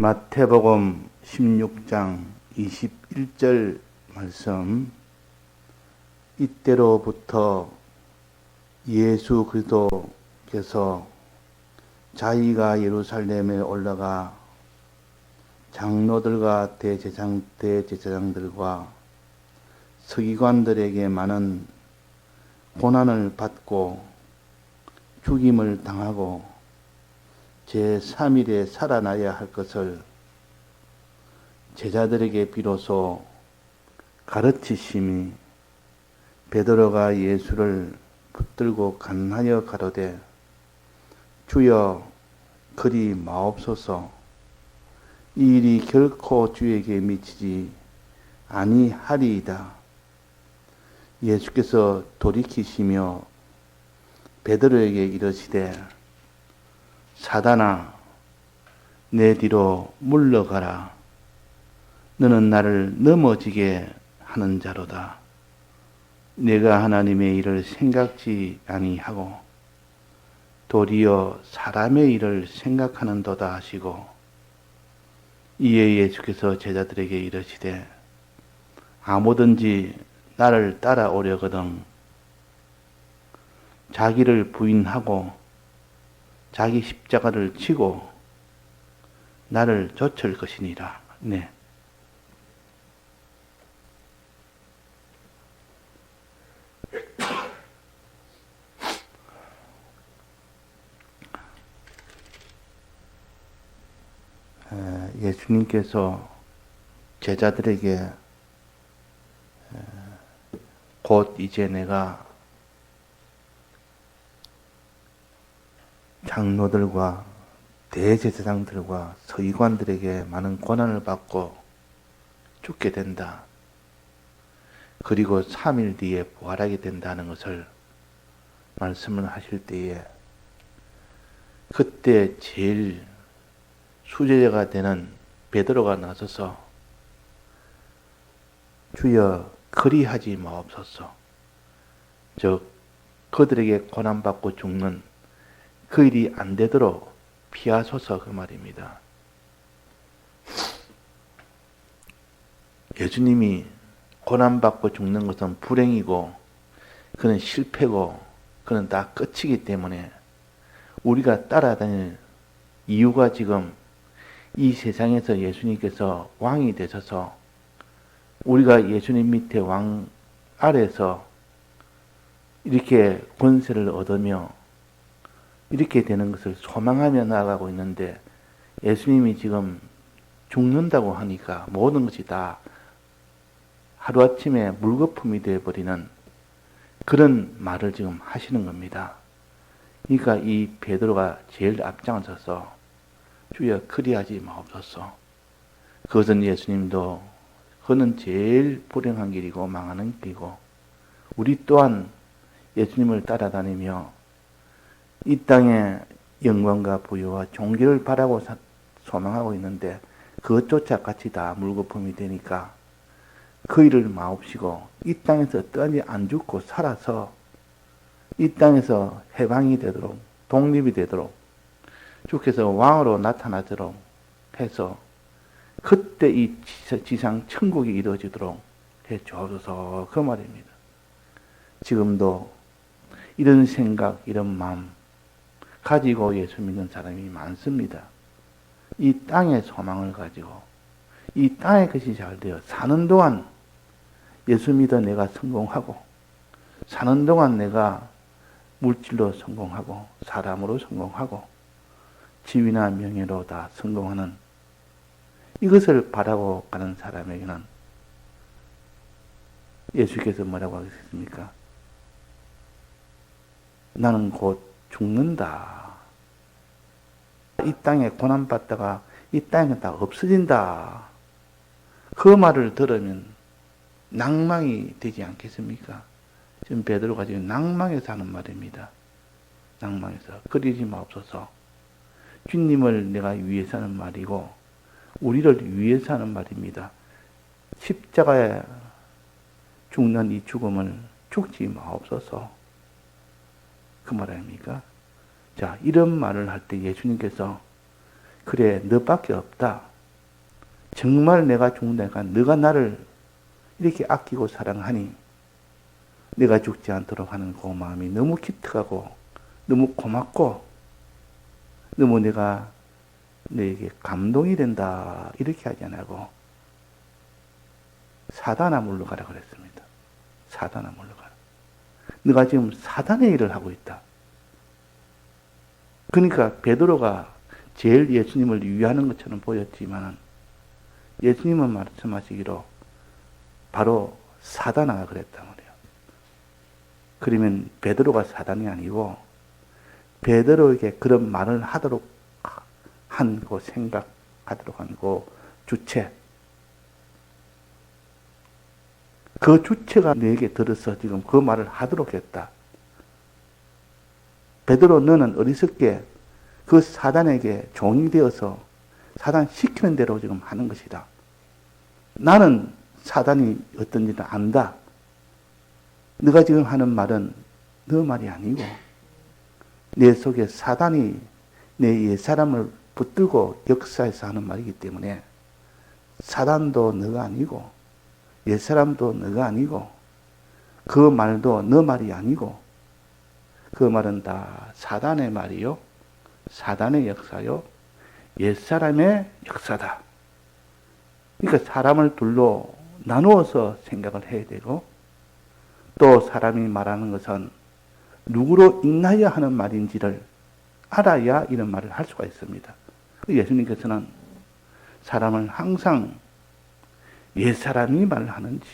마태복음 16장 21절 말씀. 이때로부터 예수 그리스도께서 자기가 예루살렘에 올라가 장로들과 대제장 대제사장들과 서기관들에게 많은 고난을 받고 죽임을 당하고 제3일에 살아나야 할 것을 제자들에게 비로소 가르치심이 베드로가 예수를 붙들고 간하여 가로되 주여 그리 마옵소서 이 일이 결코 주에게 미치지 아니하리이다. 예수께서 돌이키시며 베드로에게 이르시되 사단아 내 뒤로 물러가라. 너는 나를 넘어지게 하는 자로다. 내가 하나님의 일을 생각지 아니하고 도리어 사람의 일을 생각하는도다 하시고 이에 예수께서 제자들에게 이르시되 아무든지 나를 따라오려거든 자기를 부인하고 자기 십자가를 치고 나를 좇을 것이니라. 네. 예수님께서 제자들에게 곧 이제 내가 장로들과 대제사장들과 서기관들에게 많은 고난을 받고 죽게 된다. 그리고 3일 뒤에 부활하게 된다는 것을 말씀을 하실 때에 그때 제일 수제자가 되는 베드로가 나서서 주여 그리하지 마옵소서. 즉 그들에게 고난받고 죽는 그 일이 안 되도록 피하소서 그 말입니다. 예수님이 고난받고 죽는 것은 불행이고 그는 실패고 그는 다 끝이기 때문에 우리가 따라다닐 이유가 지금 이 세상에서 예수님께서 왕이 되셔서 우리가 예수님 밑에 왕 아래서 이렇게 권세를 얻으며 이렇게 되는 것을 소망하며 나아가고 있는데 예수님이 지금 죽는다고 하니까 모든 것이 다 하루아침에 물거품이 되어버리는 그런 말을 지금 하시는 겁니다. 그러니까 이 베드로가 제일 앞장서서 주여 그리하지 마옵소서. 그것은 예수님도 그는 제일 불행한 길이고 망하는 길이고 우리 또한 예수님을 따라다니며 이 땅에 영광과 부여와 종기를 바라고 소망하고 있는데 그것조차 같이 다 물거품이 되니까 그 일을 마옵시고 이 땅에서 떠니 안 죽고 살아서 이 땅에서 해방이 되도록 독립이 되도록 주께서 왕으로 나타나도록 해서 그때 이 지상 천국이 이루어지도록 해 주옵소서 그 말입니다. 지금도 이런 생각, 이런 마음 가지고 예수 믿는 사람이 많습니다. 이 땅의 소망을 가지고 이 땅의 것이 잘 되어 사는 동안 예수 믿어 내가 성공하고 사는 동안 내가 물질로 성공하고 사람으로 성공하고 지위나 명예로 다 성공하는 이것을 바라고 가는 사람에게는 예수께서 뭐라고 하겠습니까? 나는 곧 죽는다. 이 땅에 고난받다가 이 땅에 다 없어진다. 그 말을 들으면 낭망이 되지 않겠습니까? 지금 베드로가 지금 낭망에서 하는 말입니다. 낭망에서. 그리지 마옵소서. 주님을 내가 위해서 하는 말이고, 우리를 위해서 하는 말입니다. 십자가에 죽는 이 죽음을 죽지 마옵소서. 그 말 아닙니까? 자, 이런 말을 할 때 예수님께서 그래, 너밖에 없다. 정말 내가 죽는다니까 너가 나를 이렇게 아끼고 사랑하니 내가 죽지 않도록 하는 그 마음이 너무 기특하고 너무 고맙고 너무 내가 너에게 감동이 된다 이렇게 하지 않고 사단아 물러가라 그랬습니다. 사단아 물러가라. 네가 지금 사단의 일을 하고 있다. 그러니까 베드로가 제일 예수님을 위하는 것처럼 보였지만 예수님은 말씀하시기로 바로 사단아가 그랬단 말이에요. 그러면 베드로가 사단이 아니고 베드로에게 그런 말을 하도록 한그 생각하도록 한그 주체 그 주체가 내게 들어서 지금 그 말을 하도록 했다. 베드로 너는 어리석게 그 사단에게 종이 되어서 사단 시키는 대로 지금 하는 것이다. 나는 사단이 어떤지를 안다. 네가 지금 하는 말은 너 말이 아니고 내 속에 사단이 내 옛사람을 붙들고 역사에서 하는 말이기 때문에 사단도 너가 아니고 옛사람도 너가 아니고 그 말도 너 말이 아니고 그 말은 다 사단의 말이요. 사단의 역사요. 옛사람의 역사다. 그러니까 사람을 둘로 나누어서 생각을 해야 되고 또 사람이 말하는 것은 누구로 인하여 하는 말인지를 알아야 이런 말을 할 수가 있습니다. 예수님께서는 사람을 항상 옛 사람이 말하는지,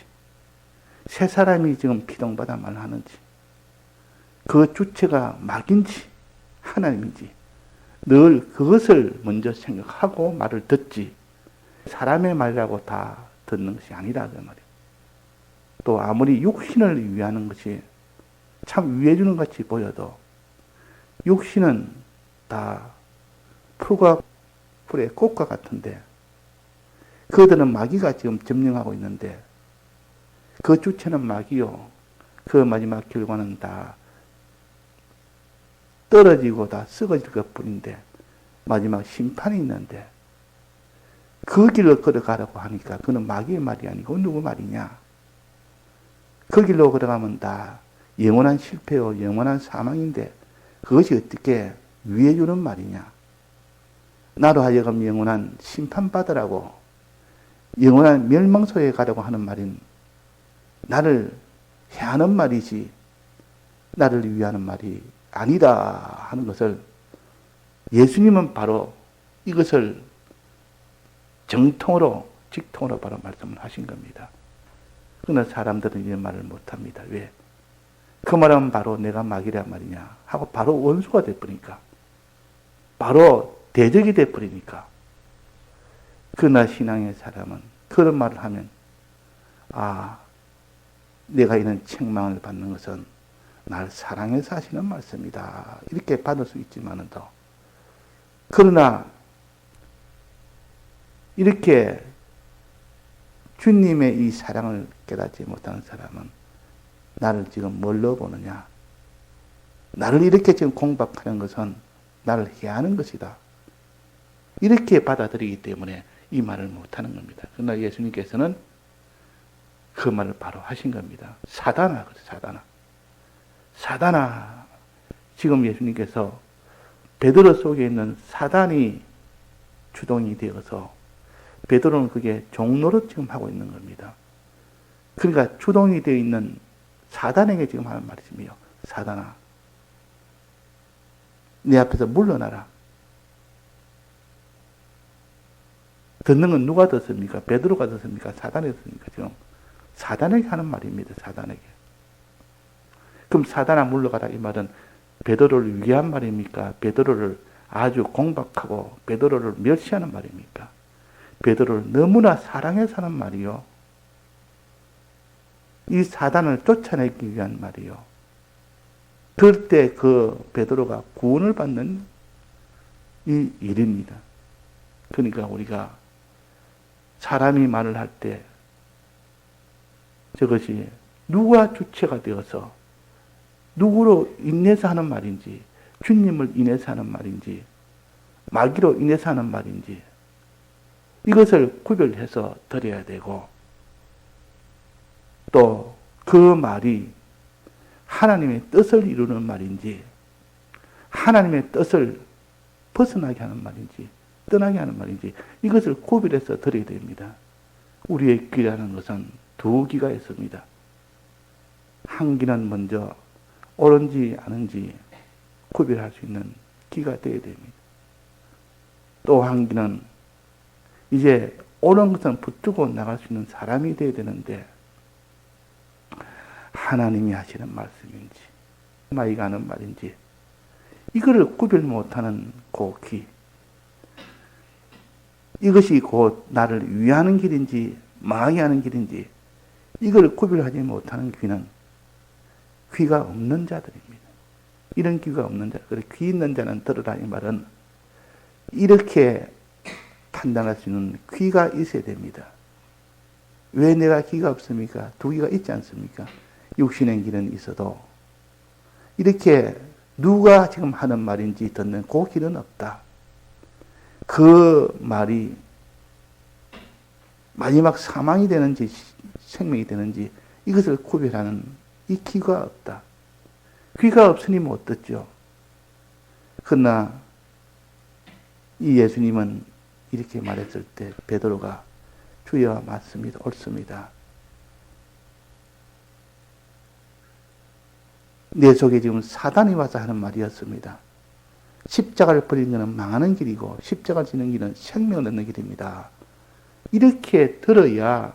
새 사람이 지금 피동받아 말하는지, 그 주체가 막인지, 하나님인지, 늘 그것을 먼저 생각하고 말을 듣지, 사람의 말이라고 다 듣는 것이 아니라, 그 말이에요. 또 아무리 육신을 위하는 것이 참 위해주는 같이 보여도, 육신은 다 풀과 풀의 꽃과 같은데, 그들은 마귀가 지금 점령하고 있는데 그 주체는 마귀요. 그 마지막 결과는 다 떨어지고 다 썩어질 것 뿐인데 마지막 심판이 있는데 그 길로 걸어가라고 하니까 그는 마귀의 말이 아니고 누구 말이냐? 그 길로 걸어가면 다 영원한 실패요, 영원한 사망인데 그것이 어떻게 위해 주는 말이냐? 나로 하여금 영원한 심판받으라고 영원한 멸망소에 가려고 하는 말인 나를 해하는 말이지 나를 위하는 말이 아니다 하는 것을 예수님은 바로 이것을 정통으로 직통으로 바로 말씀을 하신 겁니다. 그러나 사람들은 이런 말을 못합니다. 왜? 그 말은 바로 내가 마귀란 말이냐 하고 바로 원수가 돼버리니까 바로 대적이 돼버리니까 그러나 신앙의 사람은 그런 말을 하면 아 내가 이런 책망을 받는 것은 날 사랑해서 하시는 말씀이다. 이렇게 받을 수 있지만은 더 그러나 이렇게 주님의 이 사랑을 깨닫지 못하는 사람은 나를 지금 뭘로 보느냐? 나를 이렇게 지금 공박하는 것은 나를 해하는 것이다. 이렇게 받아들이기 때문에 이 말을 못하는 겁니다. 그러나 예수님께서는 그 말을 바로 하신 겁니다. 사단아, 사단아. 사단아. 지금 예수님께서 베드로 속에 있는 사단이 주동이 되어서 베드로는 그게 종로로 지금 하고 있는 겁니다. 그러니까 주동이 되어 있는 사단에게 지금 하는 말씀이요. 사단아. 내 앞에서 물러나라. 듣는 건 누가 듣습니까? 베드로가 듣습니까? 사단이 듣습니까? 지금 사단에게 하는 말입니다. 사단에게. 그럼 사단아 물러가라 이 말은 베드로를 위한 말입니까? 베드로를 아주 공박하고 베드로를 멸시하는 말입니까? 베드로를 너무나 사랑해서 하는 말이요. 이 사단을 쫓아내기 위한 말이요. 그럴 때 그 베드로가 구원을 받는 이 일입니다. 그러니까 우리가 사람이 말을 할 때 저것이 누가 주체가 되어서 누구로 인해서 하는 말인지 주님을 인해서 하는 말인지 마귀로 인해서 하는 말인지 이것을 구별해서 드려야 되고 또 그 말이 하나님의 뜻을 이루는 말인지 하나님의 뜻을 벗어나게 하는 말인지 떠나게 하는 말인지 이것을 구별해서 드려야 됩니다. 우리의 귀라는 것은 두 귀가 있습니다. 한 귀는 먼저 옳은지 아는지 구별할 수 있는 귀가 되어야 됩니다. 또 한 귀는 이제 옳은 것은 붙들고 나갈 수 있는 사람이 되어야 되는데 하나님이 하시는 말씀인지 마이가 하는 말인지 이거를 구별 못하는 그 귀. 이것이 곧 나를 위하는 길인지 망하게 하는 길인지 이걸 구별하지 못하는 귀는 귀가 없는 자들입니다. 이런 귀가 없는 자, 그래 귀 있는 자는 들으라 이 말은 이렇게 판단할 수 있는 귀가 있어야 됩니다. 왜 내가 귀가 없습니까? 두 귀가 있지 않습니까? 육신의 길은 있어도 이렇게 누가 지금 하는 말인지 듣는 그 길은 없다. 그 말이 마지막 사망이 되는지 생명이 되는지 이것을 구별하는 이 귀가 없다. 귀가 없으니 못 듣죠. 그러나 이 예수님은 이렇게 말했을 때 베드로가 주여 맞습니다. 옳습니다. 내 속에 지금 사단이 와서 하는 말이었습니다. 십자가를 버리는 것은 망하는 길이고 십자가 지는 길은 생명을 얻는 길입니다. 이렇게 들어야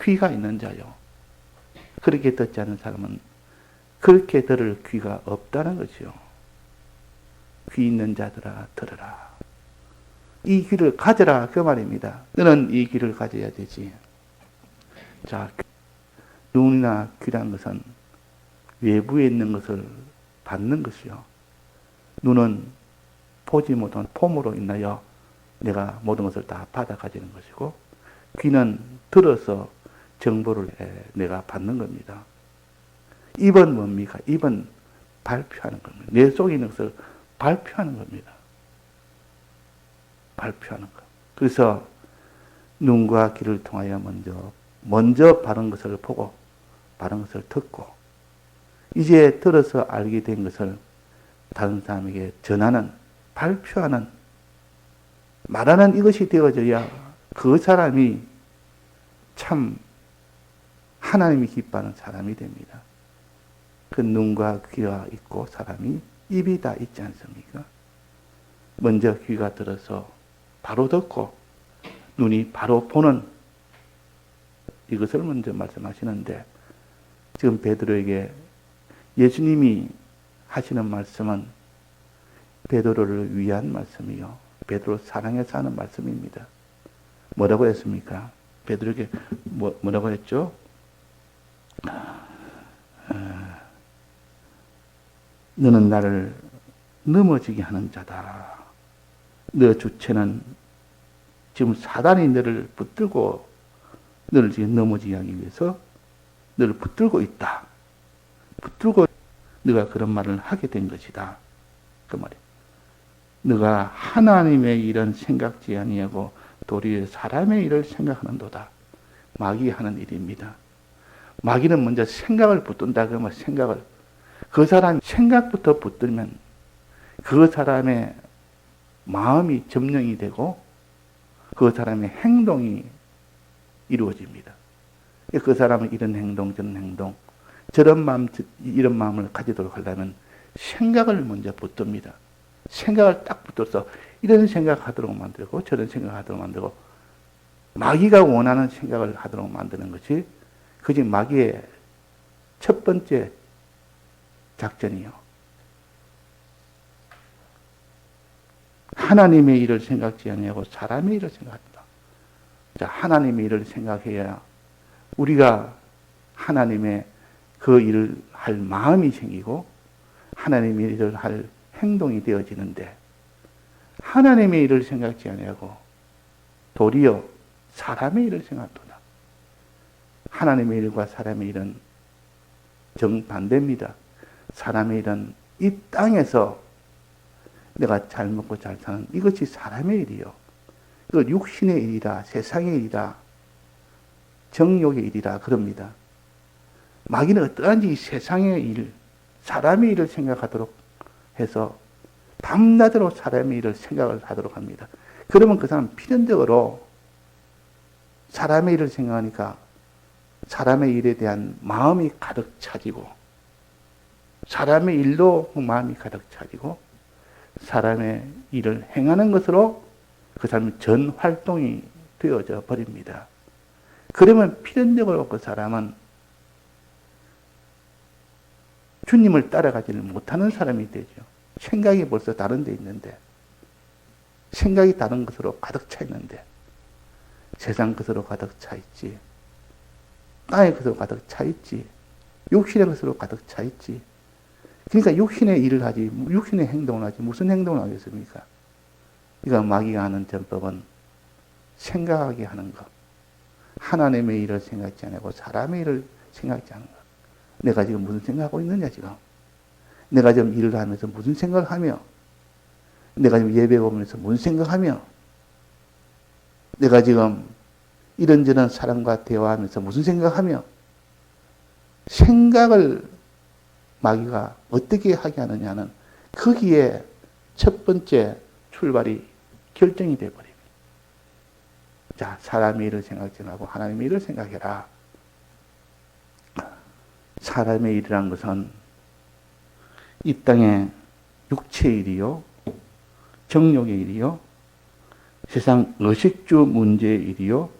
귀가 있는 자요. 그렇게 듣지 않은 사람은 그렇게 들을 귀가 없다는 것이요. 귀 있는 자들아 들으라. 이 귀를 가져라 그 말입니다. 너는 이 귀를 가져야 되지. 자, 눈이나 귀란 것은 외부에 있는 것을 받는 것이요. 눈은 보지 못한 폼으로 인하여 내가 모든 것을 다 받아 가지는 것이고, 귀는 들어서 정보를 내가 받는 겁니다. 입은 뭡니까? 입은 발표하는 겁니다. 내 속에 있는 것을 발표하는 겁니다. 발표하는 것. 그래서 눈과 귀를 통하여 먼저, 먼저 바른 것을 보고, 바른 것을 듣고, 이제 들어서 알게 된 것을 다른 사람에게 전하는, 발표하는, 말하는 이것이 되어져야 그 사람이 참 하나님이 기뻐하는 사람이 됩니다. 그 눈과 귀가 있고 사람이 입이 다 있지 않습니까? 먼저 귀가 들어서 바로 듣고 눈이 바로 보는 이것을 먼저 말씀하시는데 지금 베드로에게 예수님이 하시는 말씀은 베드로를 위한 말씀이요. 베드로 사랑해서 하는 말씀입니다. 뭐라고 했습니까? 베드로에게 뭐, 뭐라고 했죠? 아, 너는 나를 넘어지게 하는 자다. 너 주체는 지금 사단이 너를 붙들고 너를 지금 넘어지게 하기 위해서 너를 붙들고 있다. 붙들고 네가 그런 말을 하게 된 것이다. 그 말이야. 네가 하나님의 일은 생각지 아니하고 도리어 사람의 일을 생각하는도다. 마귀 하는 일입니다. 마귀는 먼저 생각을 붙든다 그러면 생각을 그 사람 생각부터 붙들면 그 사람의 마음이 점령이 되고 그 사람의 행동이 이루어집니다. 그 사람은 이런 행동 저런 행동 저런 마음, 이런 마음을 가지도록 하려면 생각을 먼저 붙듭니다. 생각을 딱 붙들어서 이런 생각하도록 만들고 저런 생각하도록 만들고 마귀가 원하는 생각을 하도록 만드는 것이 그지 마귀의 첫 번째 작전이요. 하나님의 일을 생각지 아니하고 사람의 일을 생각합니다. 자, 하나님의 일을 생각해야 우리가 하나님의 그 일을 할 마음이 생기고 하나님의 일을 할 행동이 되어지는데 하나님의 일을 생각지 아니하고 도리어 사람의 일을 생각도다. 하나님의 일과 사람의 일은 정반대입니다. 사람의 일은 이 땅에서 내가 잘 먹고 잘 사는 이것이 사람의 일이요. 그 육신의 일이라 세상의 일이라 정욕의 일이라 그럽니다. 마귀는 어떠한지 이 세상의 일, 사람의 일을 생각하도록 해서 밤낮으로 사람의 일을 생각을 하도록 합니다. 그러면 그 사람 필연적으로 사람의 일을 생각하니까 사람의 일에 대한 마음이 가득 차지고 사람의 일로 그 마음이 가득 차지고 사람의 일을 행하는 것으로 그 사람의 전 활동이 되어져 버립니다. 그러면 필연적으로 그 사람은 주님을 따라가지를 못하는 사람이 되죠. 생각이 벌써 다른 데 있는데, 생각이 다른 것으로 가득 차 있는데, 세상 것으로 가득 차 있지, 땅의 것으로 가득 차 있지, 육신의 것으로 가득 차 있지. 그러니까 육신의 일을 하지, 육신의 행동을 하지, 무슨 행동을 하겠습니까? 이거 마귀가 하는 전법은 생각하게 하는 것. 하나님의 일을 생각지 않고 사람의 일을 생각지 않는 것. 내가 지금 무슨 생각하고 있느냐, 지금. 내가 지금 일을 하면서 무슨 생각을 하며, 내가 지금 예배 보면서 무슨 생각하며, 내가 지금 이런저런 사람과 대화하면서 무슨 생각하며, 생각을 마귀가 어떻게 하게 하느냐는 거기에 첫 번째 출발이 결정이 되어버립니다. 자, 사람의 일을 생각지 말고 하나님의 일을 생각해라. 사람의 일이란 것은 이 땅의 육체의 일이요, 정욕의 일이요, 세상 의식주 문제의 일이요,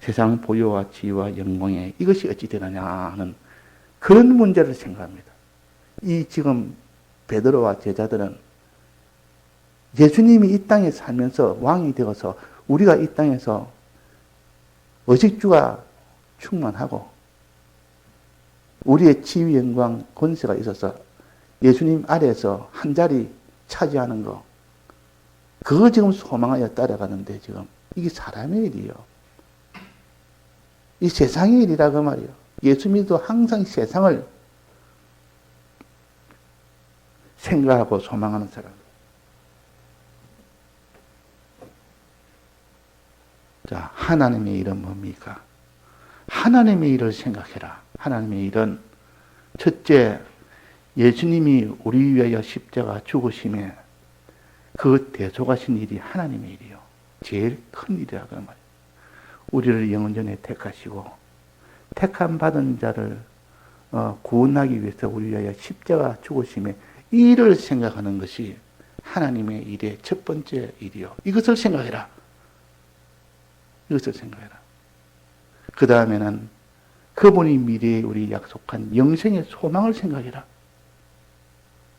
세상 보여와 지위와 영광의 이것이 어찌 되느냐 하는 그런 문제를 생각합니다. 이 지금 베드로와 제자들은 예수님이 이 땅에 살면서 왕이 되어서 우리가 이 땅에서 의식주가 충만하고 우리의 지위, 영광, 권세가 있어서 예수님 아래에서 한 자리 차지하는 거 그거 지금 소망하여 따라가는데 지금 이게 사람의 일이요. 이 세상의 일이라 그 말이요. 예수 믿도 항상 세상을 생각하고 소망하는 사람. 자, 하나님의 일은 뭡니까? 하나님의 일을 생각해라. 하나님의 일은 첫째, 예수님이 우리 위하여 십자가 죽으심에 그 대속하신 일이 하나님의 일이요. 제일 큰 일이라 그 말이에요. 우리를 영원전에 택하시고 택함 받은 자를 어, 구원하기 위해서 우리 위하여 십자가 죽으심에 이 일을 생각하는 것이 하나님의 일의 첫 번째 일이요. 이것을 생각해라. 이것을 생각해라. 그 다음에는 그분이 미래에 우리 약속한 영생의 소망을 생각해라.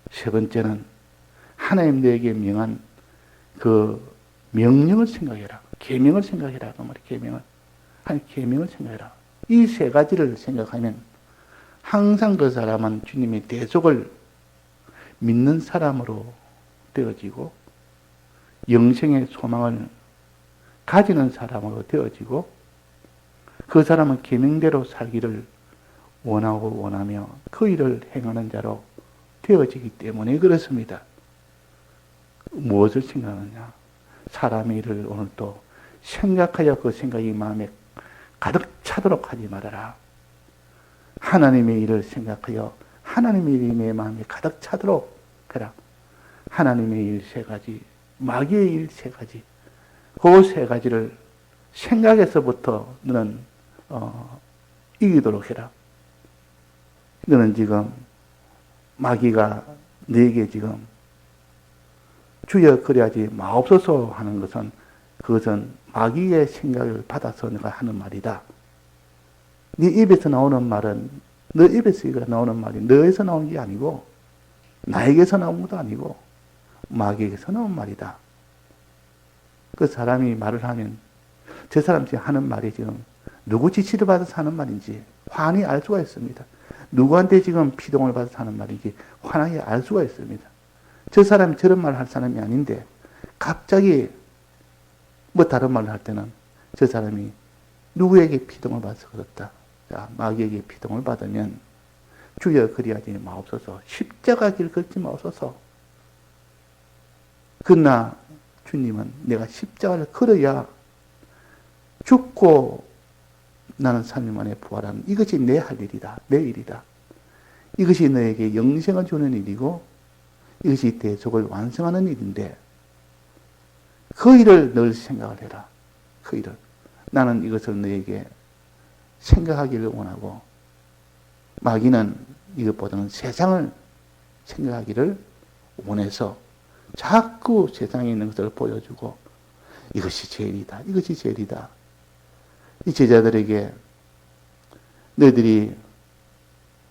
세 번째는 하나님 내게 명한 그 명령을 생각해라. 계명을 생각해라. 그 말이 계명을. 한 계명을 생각해라. 이 세 가지를 생각하면 항상 그 사람은 주님의 대속을 믿는 사람으로 되어지고 영생의 소망을 가지는 사람으로 되어지고 그 사람은 계명대로 살기를 원하고 원하며 그 일을 행하는 자로 되어지기 때문에 그렇습니다. 무엇을 생각하느냐? 사람의 일을 오늘 또 생각하여 그 생각이 마음에 가득 차도록 하지 말아라. 하나님의 일을 생각하여 하나님의 일이 내 마음에 가득 차도록 해라. 하나님의 일 세 가지, 마귀의 일 세 가지, 그 세 가지를 생각에서부터 너는 어, 이기도록 해라. 너는 지금 마귀가 네게 지금 주여 그래야지 마옵소서 하는 것은 그것은 마귀의 생각을 받아서 내가 하는 말이다. 네 입에서 나오는 말은 너 입에서 나오는 말이 너에서 나오는 게 아니고 나에게서 나온 것도 아니고 마귀에게서 나온 말이다. 그 사람이 말을 하면 저 사람이 하는 말이 지금 누구 지시를 받아서 하는 말인지 환히 알 수가 있습니다. 누구한테 지금 피동을 받아서 하는 말인지 환하게 알 수가 있습니다. 저 사람이 저런 말을 할 사람이 아닌데 갑자기 뭐 다른 말을 할 때는 저 사람이 누구에게 피동을 받아서 그렇다. 자, 마귀에게 피동을 받으면 주여 그리하지 마옵소서. 십자가 길 걷지 마옵소서. 그러나 주님은 내가 십자가를 걸어야 죽고 나는 3일 만에 부활하는 이것이 내 할 일이다. 내 일이다. 이것이 너에게 영생을 주는 일이고 이것이 대속을 완성하는 일인데 그 일을 늘 생각을 해라. 그 일을. 나는 이것을 너에게 생각하기를 원하고 마귀는 이것보다는 세상을 생각하기를 원해서 자꾸 세상에 있는 것을 보여주고 이것이 제일이다. 이것이 제일이다. 이 제자들에게 너희들이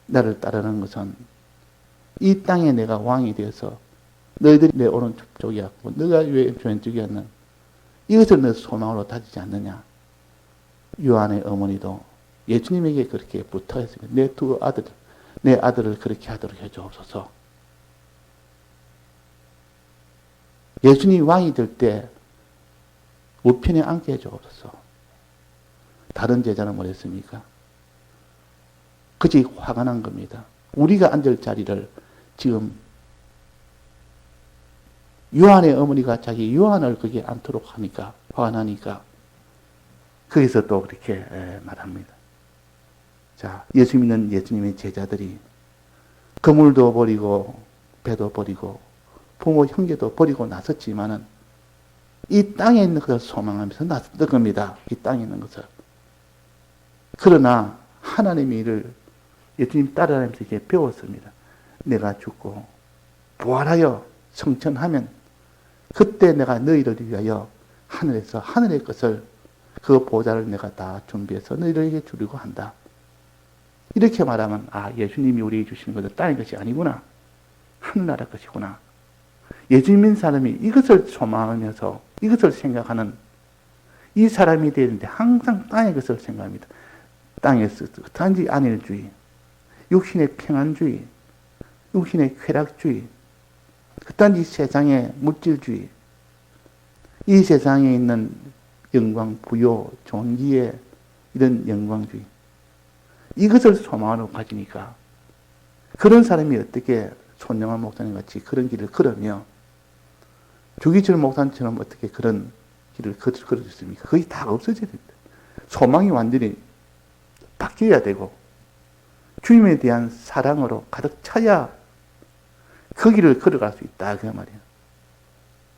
나를 따르는 것은 이 땅에 내가 왕이 되어서 너희들이 내 오른쪽이었고 너가 왜 왼쪽이었는 이것을 너 소망으로 다지지 않느냐. 요한의 어머니도 예수님에게 그렇게 부탁했습니다. 내 두 아들, 내 아들을 그렇게 하도록 해주옵소서. 예수님 왕이 될 때 우편에 앉게 해주옵소서. 다른 제자는 뭐랬습니까? 그지 화가 난 겁니다. 우리가 앉을 자리를 지금 요한의 어머니가 자기 요한을 거기에 앉도록 하니까 화가 나니까 거기서 또 그렇게 말합니다. 자, 예수 믿는 예수님의 제자들이 그물도 버리고 배도 버리고 부모 형제도 버리고 나섰지만은 이 땅에 있는 것을 소망하면서 나섰던 겁니다. 이 땅에 있는 것을. 그러나 하나님의 일을 예수님 따라다니면서 이제 배웠습니다. 내가 죽고 부활하여 성천하면 그때 내가 너희를 위하여 하늘에서 하늘의 것을 그 보좌를 내가 다 준비해서 너희들에게 주려고 한다. 이렇게 말하면 아 예수님이 우리에게 주시는 것은 땅의 것이 아니구나. 하늘나라 것이구나. 예수님 민 사람이 이것을 소망하면서 이것을 생각하는 이 사람이 되는데 항상 땅의 것을 생각합니다. 땅에서 단지 안일주의, 육신의 평안주의, 육신의 쾌락주의, 단지 세상의 물질주의, 이 세상에 있는 영광, 부요, 존귀의 이런 영광주의. 이것을 소망으로 가지니까 그런 사람이 어떻게 손영환 목사님 같이 그런 길을 걸으며 주기철 목사님처럼 어떻게 그런 길을 걸을 수 있습니까? 거의 다 없어져야 됩니다. 소망이 완전히 바뀌어야 되고 주님에 대한 사랑으로 가득 차야 그 길을 걸어갈 수 있다 그 말이에요.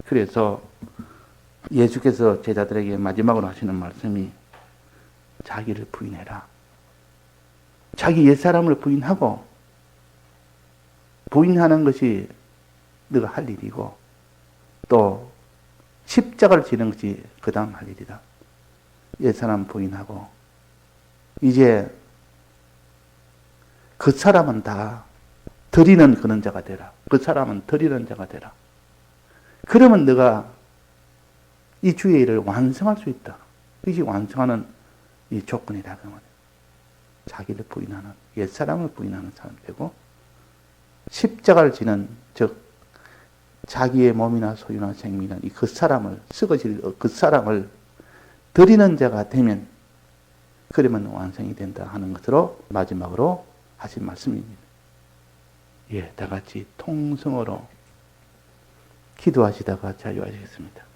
그래서 예수께서 제자들에게 마지막으로 하시는 말씀이 자기를 부인해라. 자기 옛사람을 부인하고 부인하는 것이 너가 할 일이고 또 십자가를 지는 것이 그 다음 할 일이다. 옛사람 부인하고 이제 그 사람은 다 드리는 그런 자가 되라. 그 사람은 드리는 자가 되라. 그러면 너가 이 주의 일을 완성할 수 있다. 이것이 완성하는 이 조건이다. 그. 자기를 부인하는, 옛사람을 부인하는 사람 되고, 십자가를 지는, 즉, 자기의 몸이나 소유나 생명이나 이 그 사람을, 쓰거질 그 사람을 드리는 자가 되면, 그러면 완성이 된다 하는 것으로 마지막으로 하신 말씀입니다. 예, 다 같이 통성으로 기도하시다가 자유하시겠습니다.